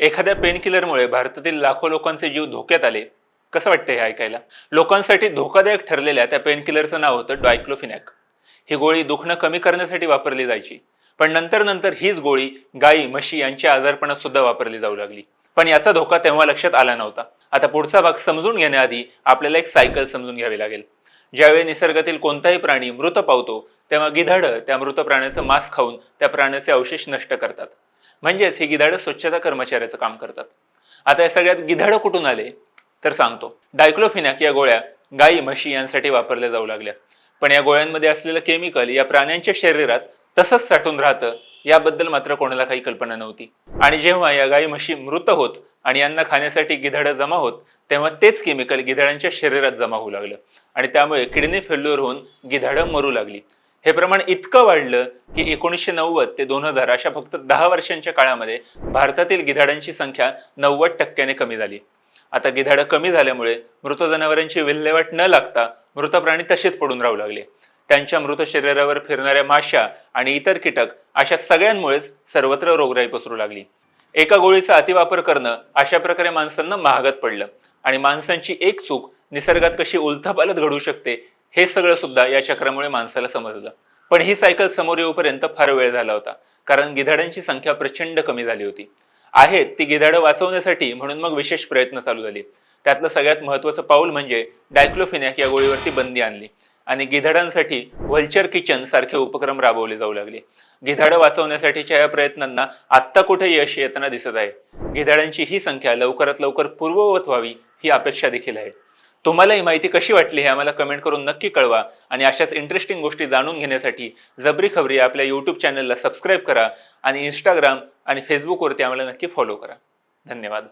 एखाद्या पेनकिलरमुळे भारतातील लाखो लोकांचे जीव धोक्यात आले. कसं वाटतं हे ऐकायला? लोकांसाठी धोकादायक ठरलेल्या त्या पेनकिलरचं नाव होतं डायक्लोफिनॅक ही गोळी दुखणं कमी करण्यासाठी वापरली जायची. पण नंतर नंतर हीच गोळी गायी म्हशी यांच्या आजारपणात सुद्धा वापरली जाऊ लागली. पण याचा धोका तेव्हा लक्षात आला नव्हता. आता पुढचा भाग समजून घेण्याआधी आपल्याला एक सायकल समजून घ्यावी लागेल. ज्यावेळी निसर्गातील कोणताही प्राणी मृत पावतो तेव्हा गिधाड त्या मृत प्राण्याचं मांस खाऊन त्या प्राण्याचे अवशेष नष्ट करतात. म्हणजेच हे गिधाडं स्वच्छता कर्मचाऱ्याचं काम करतात. आता या सगळ्यात गिधाडं कुठून आले? तर सांगतो. डायक्लोफिनॅक या गोळ्या गायी म्हशी यांसाठी वापरल्या जाऊ लागल्या. पण या गोळ्यांमध्ये असलेलं केमिकल या प्राण्यांच्या शरीरात तसंच साठून राहतं याबद्दल मात्र कोणाला काही कल्पना नव्हती. आणि जेव्हा या गायी म्हशी मृत होत आणि यांना खाण्यासाठी गिधाडं जमा होत तेव्हा तेच केमिकल गिधाडांच्या शरीरात जमा होऊ लागलं. आणि त्यामुळे किडनी फेल्युअर होऊन गिधाडं मरू लागली. हे प्रमाण इतकं वाढलं की एकोणीसशे नव्वद ते दोन हजार अशा फक्त दहा वर्षांच्या काळामध्ये भारतातील गिधाडांची संख्या नव्वद टक्क्याने कमी झाली. आता गिधाडं कमी झाल्यामुळे मृत जनावरांची विल्हेवाट न लागता मृत प्राणी तसेच पडून राहू लागले. त्यांच्या मृत शरीरावर फिरणाऱ्या माशा आणि इतर कीटक अशा सगळ्यांमुळेच सर्वत्र रोगराई पसरू लागली. एका गोळीचा अतिवापर करणं अशा प्रकारे माणसांना महागात पडलं आणि माणसांची एक चूक निसर्गात कशी उलथापालत घडू शकते हे सगळं सुद्धा या चक्रामुळे माणसाला समजलं. पण ही सायकल समोर येऊपर्यंत फार वेळ झाला होता कारण गिधाडांची संख्या प्रचंड कमी झाली होती. आहेत ती गिधाडं वाचवण्यासाठी म्हणून मग विशेष प्रयत्न चालू झाले. त्यातलं सगळ्यात महत्वाचं पाऊल म्हणजे डायक्लोफिनॅक या गोळीवरती बंदी आणली आणि गिधाडांसाठी व्हल्चर किचन सारखे उपक्रम राबवले जाऊ लागले. गिधाडं वाचवण्यासाठीच्या या प्रयत्नांना आत्ता कुठे यश येताना दिसत आहे? गिधाडांची ही संख्या लवकरात लवकर पूर्ववत व्हावी ही अपेक्षा देखील आहे. तुम्हाला ही माहिती कशी वाटली हे आम्हाला कमेंट करून नक्की कळवा. आणि अशाच इंटरेस्टिंग गोष्टी जाणून घेण्यासाठी जबरी खबरी आपल्या यूट्यूब चॅनलला सबस्क्राईब करा आणि इंस्टाग्राम आणि फेसबुकवरती आम्हाला नक्की फॉलो करा. धन्यवाद.